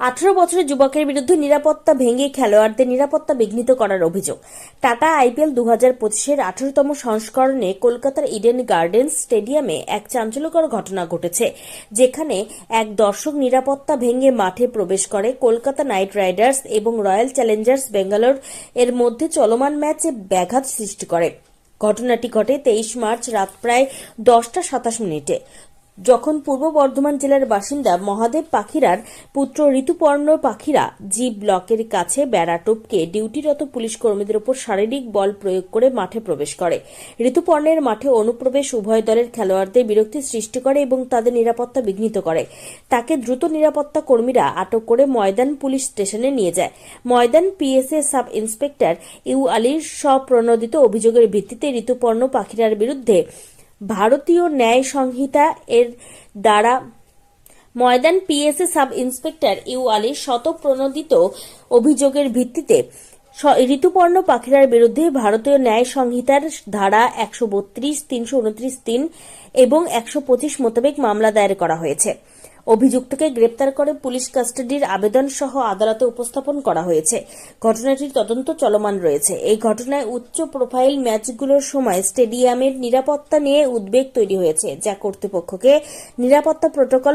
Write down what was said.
আঠারো বছরের যুবকের বিরুদ্ধে নিরাপত্তা ভেঙে খেলোয়াড়দের নিরাপত্তা বিঘ্নিত করার অভিযোগ। টাটা আইপিএল দু হাজার পঁচিশের আঠারোতম সংস্করণে কলকাতার ইডেন গার্ডেন্স স্টেডিয়ামে এক চাঞ্চল্যকর ঘটনা ঘটেছে, যেখানে এক দর্শক নিরাপত্তা ভেঙে মাঠে প্রবেশ করে কলকাতা নাইট রাইডার্স এবং রয়্যাল চ্যালেঞ্জার্স বেঙ্গালোর এর মধ্যে চলমান ম্যাচে ব্যাঘাত সৃষ্টি করে। ঘটনাটি ঘটে তেইশ মার্চ রাত প্রায় দশটা সাতাশ মিনিটে। যখন পূর্ব বর্ধমান জেলার বাসিন্দা মহাদেব পাখিরার পুত্র ঋতুপর্ণ পাখিরা জি ব্লকের কাছে বেড়া টপকে ডিউটিরত পুলিশ কর্মীদের উপর শারীরিক বল প্রয়োগ করে মাঠে প্রবেশ করে। ঋতুপর্ণের মাঠে অনুপ্রবেশ উভয় দলের খেলোয়াড়দের বিরক্তি সৃষ্টি করে এবং তাদের নিরাপত্তা বিঘ্নিত করে। তাকে দ্রুত নিরাপত্তা কর্মীরা আটক করে ময়দান পুলিশ স্টেশনে নিয়ে যায়। ময়দান পিএসএ সাব ইন্সপেক্টর ইউ আলীর স্বপ্রণোদিত অভিযোগের ভিত্তিতে ঋতুপর্ণ পাখিরার বিরুদ্ধে ভারতীয় ন্যায় সংহিতা এর দ্বারা ময়দান পিএসএ সাব ইন্সপেক্টর ইউ আলী শতপ্রণোদিত অভিযোগের ভিত্তিতে ঋতুপর্ণ পাখিরার বিরুদ্ধে ভারতীয় ন্যায় সংহিতার ধারা একশো বত্রিশ, তিনশো উনত্রিশ তিন এবং একশো পঁচিশ মোতাবেক মামলা দায়ের করা হয়েছে। অভিযুক্তকে গ্রেপ্তার করে পুলিশ কাস্টাডির আবেদন সহ আদালতে উপস্থাপন করা হয়েছে। ঘটনাটির তদন্ত চলমান রয়েছে। এই ঘটনায় উচ্চ প্রোফাইল ম্যাচগুলোর সময় স্টেডিয়ামের নিরাপত্তা নিয়ে উদ্বেগ তৈরি হয়েছে, যা কর্তৃপক্ষকে নিরাপত্তা প্রোটোকল